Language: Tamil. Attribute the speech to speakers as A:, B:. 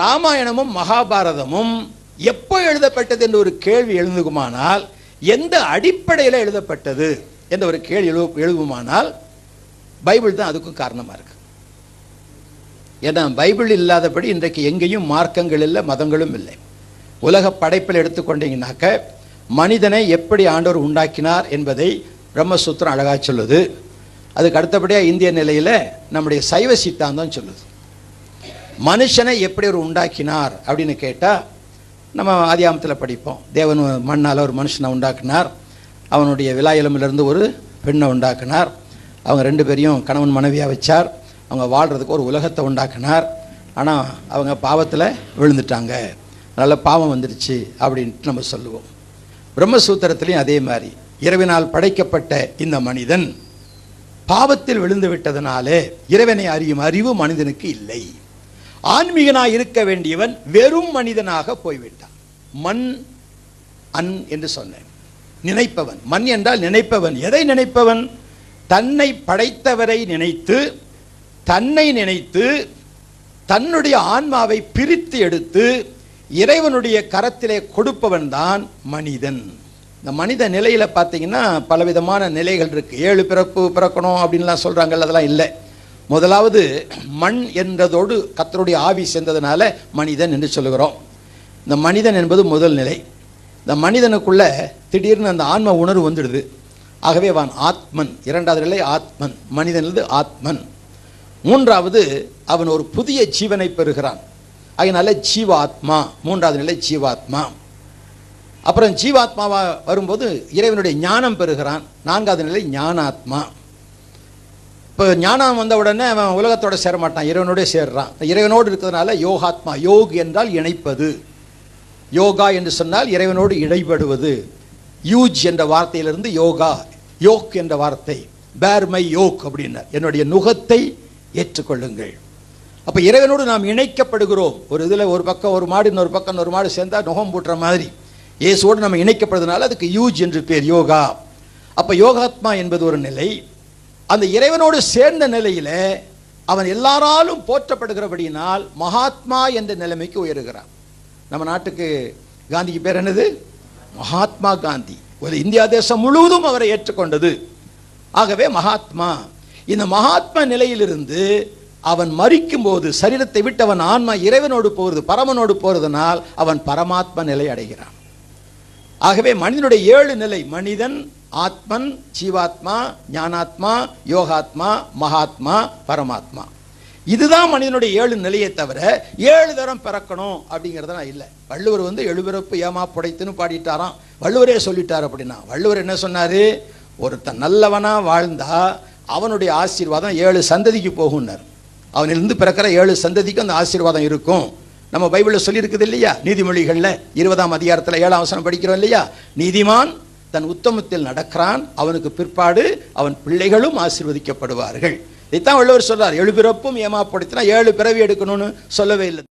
A: ராமாயணமும் மகாபாரதமும் எப்போ எழுதப்பட்டது என்று ஒரு கேள்வி எழுந்துகுமானால் எந்த அடிப்படையில் எழுதப்பட்டது என்ற ஒரு கேள்வி எழு எழுதுமானால் பைபிள் தான் அதுக்கும் காரணமாக இருக்கு. ஏன்னா பைபிள் இல்லாதபடி இன்றைக்கு எங்கேயும் மார்க்கங்கள் இல்லை மதங்களும் இல்லை. உலக படைப்பில் எடுத்துக்கொண்டீங்கன்னாக்க மனிதனை எப்படி ஆண்டவர் உண்டாக்கினார் என்பதை பிரம்மசூத்திரம் அழகாக சொல்லுது. அதுக்கு அடுத்தபடியாக இந்திய நிலையில் நம்முடைய சைவ சித்தாந்தம் சொல்லுது. மனுஷனை எப்படி ஒரு உண்டாக்கினார் அப்படின்னு கேட்டால் நம்ம ஆதியாமத்தில் படிப்போம். தேவன் மண்ணால் ஒரு மனுஷனை உண்டாக்கினார். அவனுடைய விழா எலும்பிலிருந்து ஒரு பெண்ணை உண்டாக்கினார். அவங்க ரெண்டு பேரையும் கணவன் மனைவியாக வச்சார். அவங்க வாழ்கிறதுக்கு ஒரு உலகத்தை உண்டாக்கினார். ஆனால் அவங்க பாவத்தில் விழுந்துட்டாங்க. அதனால் பாவம் வந்துடுச்சு அப்படின்ட்டு நம்ம சொல்லுவோம். பிரம்மசூத்திரத்துலேயும் அதே மாதிரி. இரவினால் படைக்கப்பட்ட இந்த மனிதன் பாவத்தில் விழுந்து விட்டதனாலே இறைவனை அறியும் அறிவு மனிதனுக்கு இல்லை. ஆன்மீகனாக இருக்க வேண்டியவன் வெறும் மனிதனாக போய்விட்டான். மண் அன் என்று சொன்னேன். நினைப்பவன். மண் என்றால் நினைப்பவன். எதை நினைப்பவன்? தன்னை படைத்தவரை நினைத்து தன்னை நினைத்து தன்னுடைய ஆன்மாவை பிரித்து எடுத்து இறைவனுடைய கரத்திலே கொடுப்பவன் தான் மனிதன். இந்த மனித நிலையில் பார்த்தீங்கன்னா பலவிதமான நிலைகள் இருக்குது ஏழு பிறப்பு பிறக்கணும் அப்படின்லாம் சொல்கிறாங்கல்ல அதெல்லாம் இல்லை. முதலாவது மண் என்றதோடு கத்தருடைய ஆவி சேர்ந்ததுனால மனிதன் என்று சொல்லுகிறோம். இந்த மனிதன் என்பது முதல் நிலை. இந்த மனிதனுக்குள்ள திடீர்னு அந்த ஆன்ம உணர்வு வந்துடுது. ஆகவே அவன் ஆத்மன். இரண்டாவது நிலை ஆத்மன். மனிதனது ஆத்மன். மூன்றாவது அவன் ஒரு புதிய ஜீவனை பெறுகிறான். அதனால ஜீவாத்மா. மூன்றாவது நிலை ஜீவாத்மா. அப்புறம் ஜீவாத்மாவா வரும்போது இறைவனுடைய ஞானம் பெறுகிறான். நான்காவது நிலை ஞானாத்மா. இப்போ ஞானம் வந்த உடனே அவன் உலகத்தோட சேர மாட்டான் இறைவனோட சேர்றான். இறைவனோடு இருக்கிறதுனால யோகாத்மா யோக் என்றால் இணைப்பது. யோகா என்று சொன்னால் இறைவனோடு இடைபடுவது. யூஜ் என்ற வார்த்தையிலிருந்து யோகா யோக் என்ற வார்த்தை. பேர் மை யோக் அப்படின்னார். என்னுடைய நுகத்தை ஏற்றுக்கொள்ளுங்கள். அப்போ இறைவனோடு நாம் இணைக்கப்படுகிறோம். ஒரு இதில் ஒரு பக்கம் ஒரு மாடு இன்னொரு பக்கம் இன்னொரு மாடு சேர்ந்தால் நுகம் பூட்டுற மாதிரி. இயேசுவோடு நம்ம இணைக்கப்படுறதுனால அதுக்கு யூஜ் என்று பேர் யோகா. அப்போ யோகாத்மா என்பது ஒரு நிலை. அந்த இறைவனோடு சேர்ந்த நிலையில் அவன் எல்லாராலும் போற்றப்படுகிறபடியினால் மகாத்மா என்ற நிலைமைக்கு உயருகிறான். நம்ம நாட்டுக்கு காந்திக்கு பேர் என்னது? மகாத்மா காந்தி. ஒரு இந்தியா தேசம் முழுவதும் அவரை ஏற்றுக்கொண்டது. ஆகவே மகாத்மா இந்த மகாத்மா நிலையிலிருந்து அவன் மறிக்கும் போது சரீரத்தை விட்டு அவன் ஆன்மா இறைவனோடு போகிறது பரமனோடு போகிறதுனால் அவன் பரமாத்மா நிலை அடைகிறான். ஆகவே மனிதனுடைய ஏழு நிலை மனிதன் ஆத்மன் ஜீவாத்மா ஞானாத்மா யோகாத்மா மகாத்மா பரமாத்மா. இதுதான் மனிதனுடைய ஏழு நிலையை தவிர ஏழு தரம் பிறக்கணும் அப்படிங்கிறதெல்லாம் இல்லை. வள்ளுவர் வந்து எழுபிறப்பு ஏமா புடைத்துன்னு பாடிட்டாராம். வள்ளுவரே சொல்லிட்டார் அப்படின்னா வள்ளுவர் என்ன சொன்னார்? ஒருத்தன் நல்லவனாக வாழ்ந்தா அவனுடைய ஆசீர்வாதம் ஏழு சந்ததிக்கு போகும்னார். அவனிலிருந்து பிறக்கிற ஏழு சந்ததிக்கு அந்த ஆசீர்வாதம் இருக்கும். நம்ம பைபிளில் சொல்லியிருக்குது இல்லையா? நீதிமொழிகளில் இருபதாம் அதிகாரத்தில் ஏழாம் வசனம் படிக்கிறோம் இல்லையா? நீதிமான் தன் உத்தமத்தில் நடக்கிறான் அவனுக்கு பிற்பாடு அவன் பிள்ளைகளும் ஆசிர்வதிக்கப்படுவார்கள். இதைத்தான் வள்ளுவர் சொல்றார் ஏழு பிறப்பும் ஏமாப்படுத்தினா ஏழு பிறவி எடுக்கணும்னு சொல்லவே இல்லை.